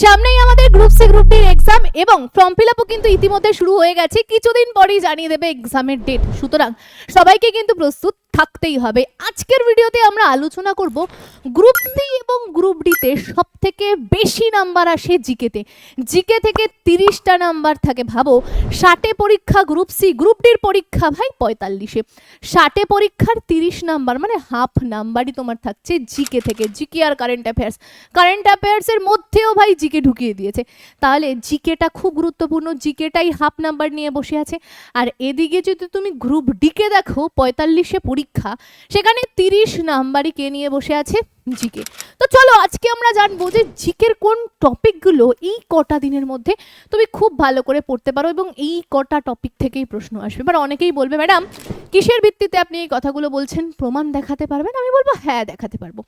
সামনেই আমাদের group C group ডির এক্সাম এবং ফর্ম ফিল আপও কিন্তু ইতিমধ্যে শুরু হয়ে গেছে। কিছুদিন পরেই জানিয়ে দেবে এক্সামের ডেট সুতরাং সবাইকে কিন্তু প্রস্তুত থাকতেই হবে। আজকের ভিডিওতে আমরা আলোচনা করব গ্রুপ সি এবং গ্রুপ ডিতে সব থেকে বেশি নাম্বার আসে জিকেতে জিকে থেকে তিরিশটা নাম্বার থাকে। ভাবো, ষাটে পরীক্ষা গ্রুপ সি গ্রুপ ডির পরীক্ষা ভাই পঁয়তাল্লিশে। ষাটে পরীক্ষার তিরিশ নাম্বার মানে হাফ নাম্বারই তোমার থাকছে জিকে থেকে। জিকে আর কারেন্ট অ্যাফেয়ার্স কারেন্ট অ্যাফেয়ার্সের মধ্যেও ভাই জিকে ঢুকিয়ে দিয়েছে। তাহলে জিকেটা খুব গুরুত্বপূর্ণ, জিকেটাই হাফ নাম্বার নিয়ে বসে আছে। আর এদিকে যদি তুমি গ্রুপ ডিকে দেখো, পঁয়তাল্লিশে পরীক্ষা, সেখানে তিরিশ নাম্বারই কে নিয়ে বসে আছে? জিকে তো চলো, আজকে আমরা জানব যে জিকের কোন টপিকগুলো এই কটা দিনের মধ্যে তুমি খুব ভালো করে পড়তে পারো এবং এই কটা টপিক থেকেই প্রশ্ন আসবে। এবার অনেকেই বলবে, ম্যাডাম, কিসের ভিত্তিতে আপনি এই কথাগুলো বলছেন? প্রমাণ দেখাতে পারবেন? আমি বলব হ্যাঁ দেখাতে পারব।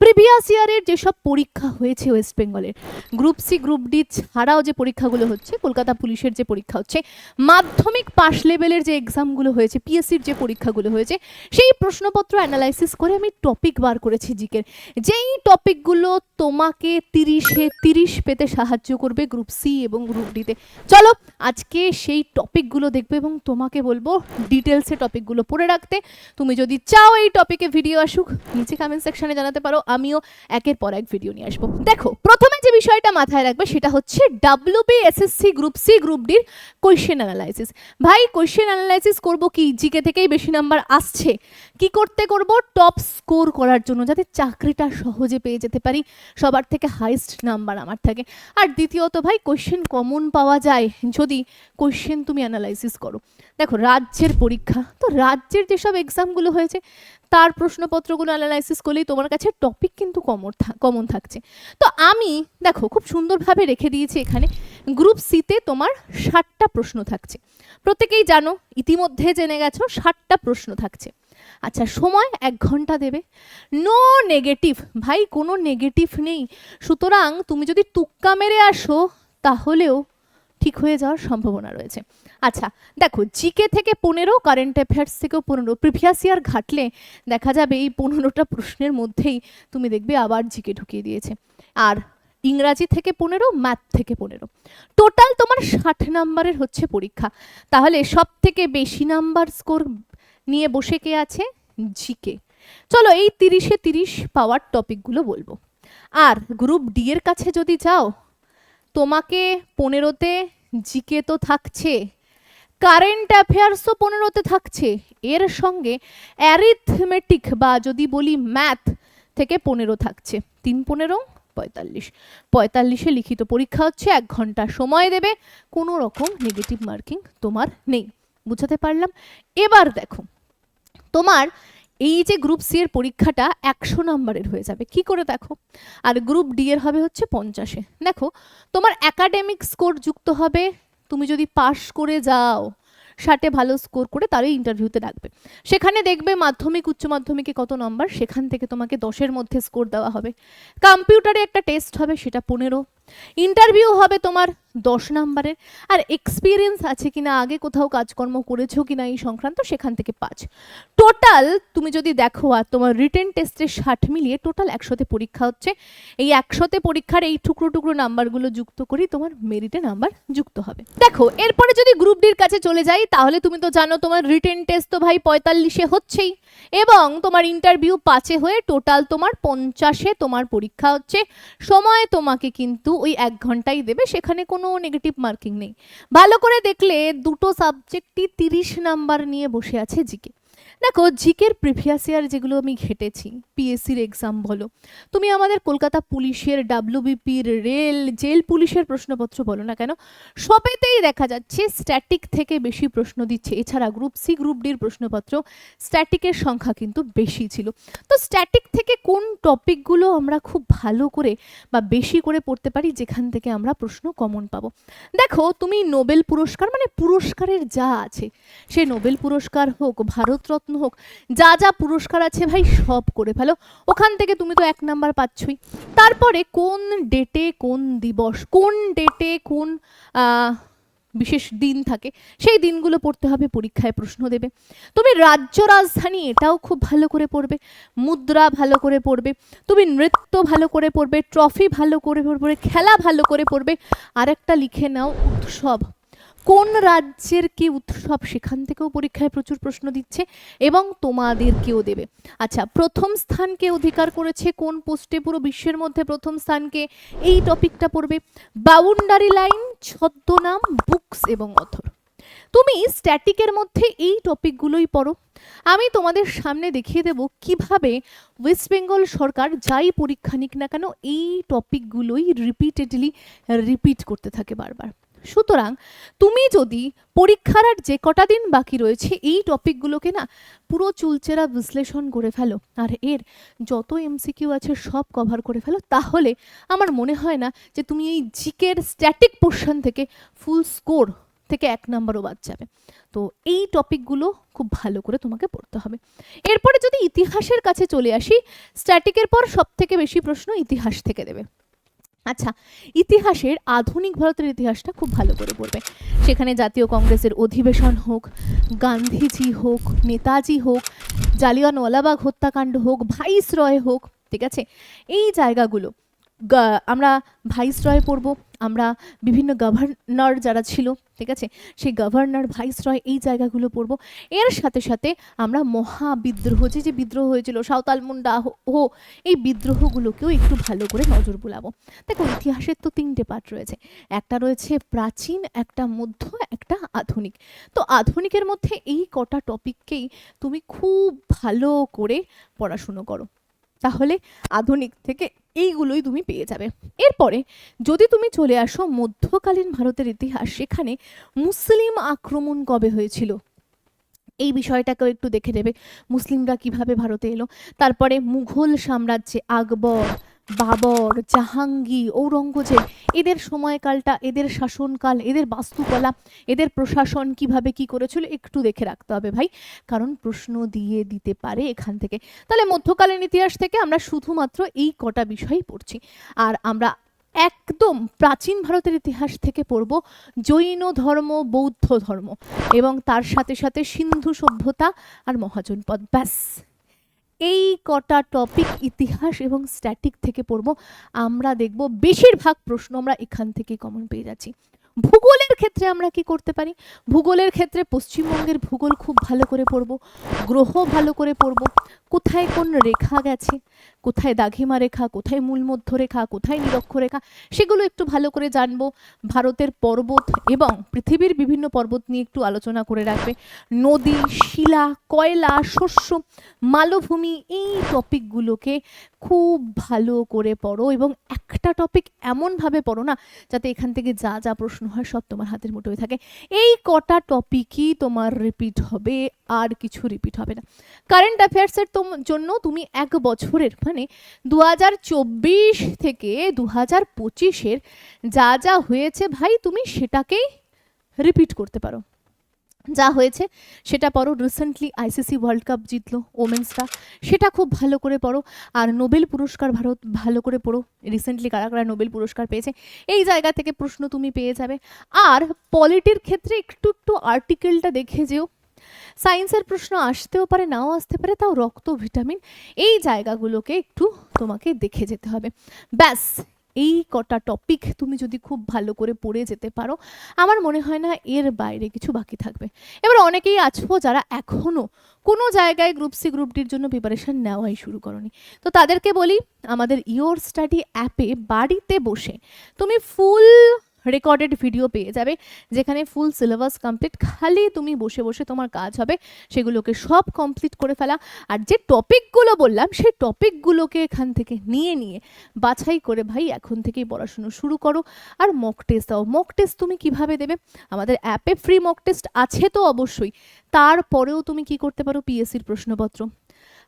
প্রিভিয়াস ইয়ারের যেসব পরীক্ষা হয়েছে ওয়েস্ট বেঙ্গলের গ্রুপ সি গ্রুপ ডি ছাড়াও যে পরীক্ষাগুলো হচ্ছে, কলকাতা পুলিশের যে পরীক্ষা হচ্ছে, মাধ্যমিক পাশ লেভেলের যে এক্সামগুলো হয়েছে পিএসসির যে পরীক্ষাগুলো হয়েছে, সেই প্রশ্নপত্র অ্যানালাইসিস করে আমি টপিক বার করেছি জিকের যেই টপিকগুলো তোমাকে তিরিশে, তিরিশ পেতে সাহায্য করবে গ্রুপ সি এবং গ্রুপ ডিতে চলো, আজকে সেই টপিকগুলো দেখবে এবং তোমাকে বলব ডিটেলসে টপিকগুলো পড়ে রাখতে। তুমি যদি চাও এই টপিকে ভিডিও আসুক, নিচে কমেন্ট সেকশনে জানাতে পারো, আমিও একের পর এক ভিডিও নিয়ে আসব। দেখো, প্রথমে যে বিষয়টা মাথায় রাখবে সেটা হচ্ছে WB SSC group C group ডির কোয়েশ্চেন অ্যানালাইসিস ভাই কোয়েশ্চেন অ্যানালাইসিস করব কি? জিকে থেকেই বেশি নাম্বার আসছে। কি করতে করব? টপ স্কোর করার জন্য, যাতে চাকরিটা সহজে পেয়ে যেতে পারি। সবার থেকে হাইস্ট নাম্বার আমার থাকে। আর দ্বিতীয়ত ভাই কোয়েশ্চেন কমন পাওয়া যায় যদি কোয়েশ্চেন তুমি অ্যানালাইসিস করো। দেখো, রাজ্যের পরীক্ষা। তো রাজ্যের যেসব এক্সামগুলো হয়েছে, তার প্রশ্নপত্রগুলো অ্যানালাইসিস করলেই তোমার কাছে টপিক কিন্তু কমন কমন থাকছে। তো আমি, দেখো, খুব সুন্দরভাবে রেখে দিয়েছি এখানে। গ্রুপ সিতে তোমার ষাটটা প্রশ্ন থাকছে। প্রত্যেকেই জানো, ইতিমধ্যে জেনে গেছো, ষাটটা প্রশ্ন থাকছে। আচ্ছা সময় এক ঘণ্টা দেবে। নো নেগেটিভ ভাই কোনো নেগেটিভ নেই। সুতরাং তুমি যদি তুক্কা মেরে আসো, তাহলেও ঠিক হয়ে যাওয়ার সম্ভাবনা রয়েছে। আচ্ছা দেখো জিকে থেকে পনেরো কারেন্ট অ্যাফেয়ার্স থেকেও পনেরো। প্রিভিয়াস ইয়ার ঘাটলে দেখা যাবে এই পনেরোটা প্রশ্নের মধ্যেই তুমি দেখবে আবার জিকে ঢুকিয়ে দিয়েছে। আর ইংরাজি থেকে পনেরো ম্যাথ থেকে পনেরো। টোটাল তোমার ষাট নাম্বারের হচ্ছে পরীক্ষা। তাহলে সব থেকে বেশি নাম্বার স্কোর নিয়ে বসে কে আছে? জিকে। চলো এই তিরিশে তিরিশ পাওয়ার টপিকগুলো বলব। আর গ্রুপ ডি এর কাছে যদি যাও, তোমাকে পনেরোতে জিকে তো থাকছে, কারেন্ট অ্যাফেয়ার্সও পনেরোতে থাকছে। এর সঙ্গে অ্যারিথমেটিক বা যদি বলি ম্যাথ থেকে পনেরো থাকছে। তিন পনেরো, পঁয়তাল্লিশ। পঁয়তাল্লিশে লিখিত পরীক্ষা হচ্ছে, এক ঘণ্টা সময় দেবে। কোনো রকম নেগেটিভ মার্কিং তোমার নেই। বুঝাতে পারলাম? এবার দেখো তোমার এই যে গ্রুপ সি এর পরীক্ষাটা একশো নম্বরের হয়ে যাবে। কি করে দেখো? আর গ্রুপ ডি এর হবে হচ্ছে পঞ্চাশে। দেখো, তোমার একাডেমিক স্কোর যুক্ত হবে, তুমি যদি পাশ করে যাও, ষাটে ভালো স্কোর করে তারই ইন্টারভিউতে ডাকবে সেখানে দেখবে মাধ্যমিক, উচ্চ মাধ্যমিকে কত নম্বর সেখান থেকে তোমাকে দশের মধ্যে স্কোর দেওয়া হবে। কম্পিউটারে একটা টেস্ট হবে, সেটা পনেরো। ইন্টারভিউ হবে তোমার দশ নাম্বারের। আর এক্সপিরিয়েন্স আছে কিনা, আগে কোথাও কাজকর্ম করেছ কিনা এই সংক্রান্ত সেখান থেকে পাঁচ। টোটাল তুমি যদি দেখো, আর তোমার রিটেন টেস্টের ষাট মিলিয়ে টোটাল একশোতে পরীক্ষা হচ্ছে, এই একশোতে পরীক্ষার এই টুকরো টুকরো নাম্বারগুলো যুক্ত করেই তোমার মেরিটে নাম্বার যুক্ত হবে। দেখো, এরপরে যদি গ্রুপ ডির কাছে চলে যাই, তাহলে তুমি তো জানো তোমার রিটেন টেস্ট তো ভাই পঁয়তাল্লিশে হচ্ছেই। এবং তোমার ইন্টারভিউ পাঁচে হয়ে টোটাল তোমার পঞ্চাশে তোমার পরীক্ষা হচ্ছে। সময় তোমাকে কিন্তু ওই এক ঘন্টাই দেবে, সেখানে কোনো নেগেটিভ মার্কিং নেই। ভালো করে দেখলে দুটো সাবজেক্টই তিরিশ নাম্বার নিয়ে বসে আছে জিকে। দেখো, জিকের প্রিভিয়াস ইয়ার যেগুলো আমি ঘেটেছি পিএসসির এক্সাম বলো, তুমি আমাদের কলকাতা পুলিশের ডাব্লিউবিপির রেল, জেল পুলিশের প্রশ্নপত্র বলো না কেন, সবেতেই দেখা যাচ্ছে স্ট্যাটিক থেকে বেশি প্রশ্ন দিচ্ছে। এছাড়া গ্রুপ সি গ্রুপ ডির প্রশ্নপত্র স্ট্যাটিকের সংখ্যা কিন্তু বেশি ছিল। তো স্ট্যাটিক থেকে কোন টপিকগুলো আমরা খুব ভালো করে বা বেশি করে পড়তে পারি, যেখান থেকে আমরা প্রশ্ন কমন পাবো? দেখো, তুমি নোবেল পুরস্কার মানে পুরস্কারের যা আছে, সে নোবেল পুরস্কার হোক, ভারতরত্ন হোক। যা যা পুরস্কার আছে ভাই, সব করে ফেলো। ওখান থেকে তুমি তো এক নাম্বার পাচ্ছই। তারপরে কোন ডেটে কোন দিবস, কোন ডেটে কোন বিশেষ দিন থাকে, সেই দিনগুলো পড়তে হবে, পরীক্ষায় প্রশ্ন দেবে। তুমি রাজ্য রাজধানী, এটাও খুব ভালো করে পড়বে। মুদ্রা ভালো করে পড়বে। তুমি নৃত্য ভালো করে পড়বে। ট্রফি ভালো করে পড়বে। খেলা ভালো করে পড়বে। আরেকটা লিখে নাও, উৎসব। কোন রাজ্যের কি উৎসব সেখান থেকেও পরীক্ষায় প্রচুর প্রশ্ন দিচ্ছে এবং তোমাদেরকেও দেবে। আচ্ছা প্রথম স্থানকে অধিকার করেছে? কোন পোস্টে পুরো বিশ্বের মধ্যে প্রথম স্থানকে এই টপিকটা পড়বে। বাউন্ডারি লাইন, ছদ্মনাম, বুকস এবং অথর। তুমি স্ট্যাটিকের মধ্যে এই টপিকগুলোই পড়ো। আমি তোমাদের সামনে দেখিয়ে দেব কীভাবে ওয়েস্ট বেঙ্গল সরকার যাই পরীক্ষা নিক না কেন এই টপিকগুলোই রিপিটেডলি রিপিট করতে থাকে বারবার। সুতরাং তুমি যদি পরীক্ষার আর যে কটা দিন বাকি রয়েছে এই টপিকগুলোকে না পুরো চুলচেরা বিশ্লেষণ করে ফেলো, আর এর যত এমসিকিউ আছে সব কভার করে ফেলো, তাহলে আমার মনে হয় না যে তুমি এই জিকের স্ট্যাটিক পোর্শন থেকে ফুল স্কোর থেকে এক নাম্বারও বাদ যাবে। তো এই টপিকগুলো খুব ভালো করে তোমাকে পড়তে হবে। এরপরে যদি ইতিহাসের কাছে চলে আসি স্ট্যাটিকের পর সব থেকে বেশি প্রশ্ন ইতিহাস থেকে দেবে। আচ্ছা ইতিহাসের আধুনিক ভারতের ইতিহাসটা খুব ভালো করে পড়বে। সেখানে জাতীয় কংগ্রেসের অধিবেশন হোক, গান্ধীজি হোক, নেতাজি হোক, জালিয়ানওয়ালাবাগ হত্যাকাণ্ড হোক ভাইস রয় হোক, ঠিক আছে? এই জায়গাগুলো আমরা ভাইস রয় পড়ব আমরা বিভিন্ন গভর্নর যারা ছিল, ঠিক আছে? সেই গভর্নর ভাইস রয় এই জায়গাগুলো পড়ব। এর সাথে সাথে আমরা মহাবিদ্রোহ, যে যে বিদ্রোহ হয়েছিল, সাঁওতাল মুন্ডা হো এই বিদ্রোহগুলোকেও একটু ভালো করে নজর বুলাবো। দেখো, ইতিহাসের তো তিনটে পার্ট রয়েছে। একটা রয়েছে প্রাচীন, একটা মধ্য, একটা আধুনিক। তো আধুনিকের মধ্যে এই কটা টপিককেই তুমি খুব ভালো করে পড়াশুনো করো। তাহলে আধুনিক থেকে এইগুলোই তুমি পেয়ে যাবে। এরপরে যদি তুমি চলে আসো মধ্যকালীন ভারতের ইতিহাস, সেখানে মুসলিম আক্রমণ কবে হয়েছিল? এই বিষয়টাকেও একটু দেখে দেবে মুসলিমরা কীভাবে ভারতে এলো? তারপরে মুঘল সাম্রাজ্যে আকবর বাবর জাহাঙ্গীর ঔরঙ্গজেব, এদের সময়কালটা, এদের শাসনকাল, এদের বাস্তুকলা, এদের প্রশাসন কীভাবে কি করেছিল একটু দেখে রাখতে হবে ভাই। কারণ প্রশ্ন দিয়ে দিতে পারে এখান থেকে। তাহলে মধ্যকালীন ইতিহাস থেকে আমরা শুধুমাত্র এই কটা বিষয়ই পড়ছি। আর আমরা একদম প্রাচীন ভারতের ইতিহাস থেকে পড়ব জৈন ধর্ম, বৌদ্ধ ধর্ম এবং তার সাথে সাথে সিন্ধু সভ্যতা আর মহাজনপদ। ব্যাস। এই কটা টপিক ইতিহাস এবং স্ট্যাটিক থেকে পড়ব। আমরা দেখব বেশিরভাগ প্রশ্ন আমরা এখান থেকে কমন পেয়ে যাচ্ছি। ভূগোলের ক্ষেত্রে আমরা কি করতে পারি? ভূগোলের ক্ষেত্রে পশ্চিমবঙ্গের ভূগোল খুব ভালো করে পড়ব, গ্রহ ভালো করে পড়ব। কোথায় কোন রেখা গেছে? কোথায় দাঘিমা রেখা, কোথায় মূল মধ্য রেখা, কোথায় নিরক্ষরেখা সেগুলো একটু ভালো করে জানব। ভারতের পর্বত এবং পৃথিবীর বিভিন্ন পর্বত নিয়ে একটু আলোচনা করে রাখবে। নদী, শিলা, কয়লা, শস্য, মালভূমি, এই টপিকগুলোকে খুব ভালো করে পড়ো এবং একটা টপিক এমনভাবে পড়ো না, যাতে এখান থেকে যা যা প্রশ্ন হয় সব তোমার হাতের মুঠোয় থাকে। এই কটা টপিকই তোমার রিপিট হবে, আর কিছু রিপিট হবে না। কারেন্ট অ্যাফেয়ার্সের জন্য তুমি এক বছরের মানে দু থেকে দু হাজার পঁচিশের যা যা হয়েছে ভাই, তুমি সেটাকেই রিপিট করতে পারো। যা হয়েছে সেটা পড়ো। রিসেন্টলি আইসিসি ওয়ার্ল্ড কাপ জিতলো ওমেন্সটা সেটা খুব ভালো করে পড়ো। আর নোবেল পুরস্কার ভারত ভালো করে পড়ো। রিসেন্টলি কারা কারা নোবেল পুরস্কার পেয়েছে, এই জায়গা থেকে প্রশ্ন তুমি পেয়ে যাবে। আর পলিটির ক্ষেত্রে একটু একটু আর্টিকেলটা দেখে যেও। সায়েন্সের প্রশ্ন আসতেও পারে, নাও আসতে পারে, তাও রক্ত, ভিটামিন এই জায়গাগুলোকে একটু তোমাকে দেখে যেতে হবে। ব্যাস, এই কটা টপিক তুমি যদি খুব ভালো করে পড়ে যেতে পারো, আমার মনে হয় না এর বাইরে কিছু বাকি থাকবে। এবার অনেকেই আছো যারা এখনও কোনো জায়গায় গ্রুপ সি গ্রুপ ডির জন্য প্রিপারেশন নেওয়াই শুরু করনি। তো তাদেরকে বলি, আমাদের ইয়োর স্টাডি অ্যাপে বাড়িতে বসে তুমি ফুল রেকর্ডেড ভিডিও পেয়ে যাবে, যেখানে ফুল সিলেবাস কমপ্লিট খালি তুমি বসে বসে তোমার কাজ হবে, সেগুলোকে সব কমপ্লিট করে ফেলা। আর যে টপিকগুলো বললাম, সেই টপিকগুলোকে এখান থেকে নিয়ে নিয়ে বাছাই করে ভাই এখন থেকেই পড়াশুনো শুরু করো। আর মক টেস্ট দাও। মক টেস্ট তুমি কীভাবে দেবে? আমাদের অ্যাপে ফ্রি মক টেস্ট আছে তো অবশ্যই। তারপরেও তুমি কি করতে পারো? পিএসসির প্রশ্নপত্র।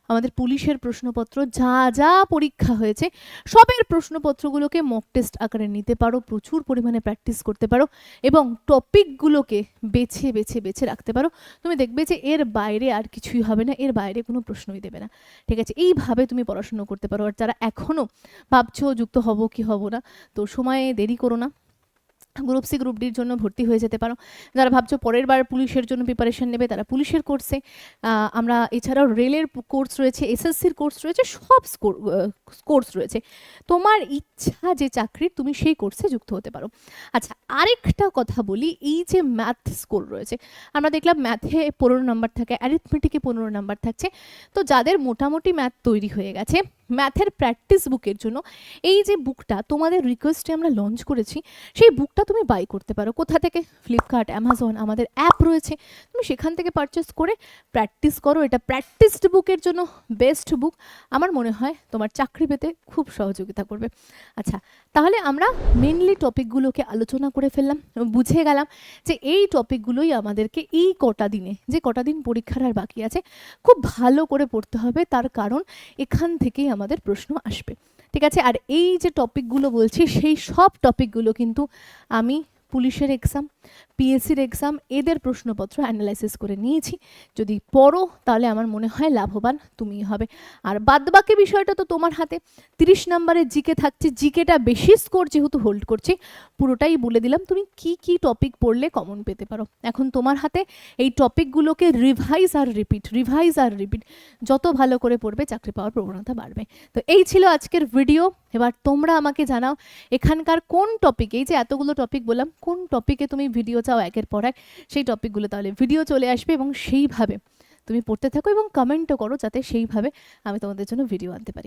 আমাদের পুলিশের প্রশ্নপত্র, যা যা পরীক্ষা হয়েছে, সবের প্রশ্নপত্রগুলোকে মক টেস্ট আকারে নিতে পারো, প্রচুর পরিমাণে প্র্যাকটিস করতে পারো এবং টপিকগুলোকে বেছে বেছে বেছে রাখতে পারো। তুমি দেখবে যে এর বাইরে আর কিছুই হবে না, এর বাইরে কোনো প্রশ্নই দেবে না। ঠিক আছে, এইভাবে তুমি পড়াশুনো করতে পারো। আর যারা এখনও ভাবছ যুক্ত হব কি হব না, তো সময়ে দেরি করো না। গ্রুপ সি, গ্রুপ ডির জন্য ভর্তি হয়ে যেতে পারো। যারা ভাবছ পরের বার পুলিশের জন্য প্রিপারেশন নেবে, তারা পুলিশের কোর্সে আমরা এছাড়াও রেলের কোর্স রয়েছে এসএসসির কোর্স রয়েছে, সব কোর্স রয়েছে। তোমার ইচ্ছা যে চাকরির, তুমি সেই কোর্সে যুক্ত হতে পারো। আচ্ছা আরেকটা কথা বলি, এই যে ম্যাথ স্কোর রয়েছে, আমরা দেখলাম ম্যাথে পনেরো নাম্বার থাকে অ্যারিথমেটিকে পনেরো নাম্বার থাকছে। তো যাদের মোটামুটি ম্যাথ তৈরি হয়ে গেছে ম্যাথের প্র্যাকটিস বুকের জন্য, এই যে বুকটা তোমাদের রিকোয়েস্টে আমরা লঞ্চ করেছি, সেই বুকটা তুমি বাই করতে পারো। কোথা থেকে? ফ্লিপকার্ট অ্যামাজন আমাদের অ্যাপ রয়েছে। তুমি সেখান থেকে পারচেস করে প্র্যাকটিস করো। এটা প্র্যাকটিসড বুকের জন্য বেস্ট বুক আমার মনে হয় তোমার চাকরি পেতে খুব সহযোগিতা করবে। আচ্ছা তাহলে আমরা মেনলি টপিকগুলোকে আলোচনা করে ফেললাম। বুঝে গেলাম যে এই টপিকগুলোই আমাদেরকে এই কটা দিনে, যে কটা দিন পরীক্ষার আর বাকি আছে, খুব ভালো করে পড়তে হবে। তার কারণ এখান থেকেই আমাদের প্রশ্ন আসবে। ঠিক আছে? আর এই যে টপিকগুলো বলছি, সেই সব টপিকগুলো কিন্তু আমি পুলিশের এক্সাম পিএসসির এক্সাম এদের প্রশ্নপত্র অ্যানালাইসিস করে নিয়েছি। যদি পড়ো, তাহলে আমার মনে হয় লাভবান তুমিই হবে। আর বাদবাকি বিষয়টা তো তোমার হাতে। তিরিশ নম্বরের জিকে থাকছে। জিকেটা বেশি স্কোর যেহেতু হোল্ড করছে, পুরোটাই বলে দিলাম। তুমি কি কি টপিক পড়লে কমন পেতে পারো। এখন তোমার হাতে এই টপিকগুলোকে রিভাইজ আর রিপিট রিভাইজ আর রিপিট যত ভালো করে পড়বে, চাকরি পাওয়ার প্রবণতা বাড়বে। তো এই ছিল আজকের ভিডিও এবার তোমরা আমাকে জানাও, এখানকার কোন টপিকে যে এতগুলো টপিক বললাম, কোন টপিকে তুমি ভিডিও চাও, একের পর এক সেই টপিকগুলো তাহলে ভিডিও চলে আসবে এবং সেইভাবে তুমি পড়তে থাকো এবং কমেন্টও করো যাতে সেইভাবে আমি তোমাদের জন্য ভিডিও আনতে পারি।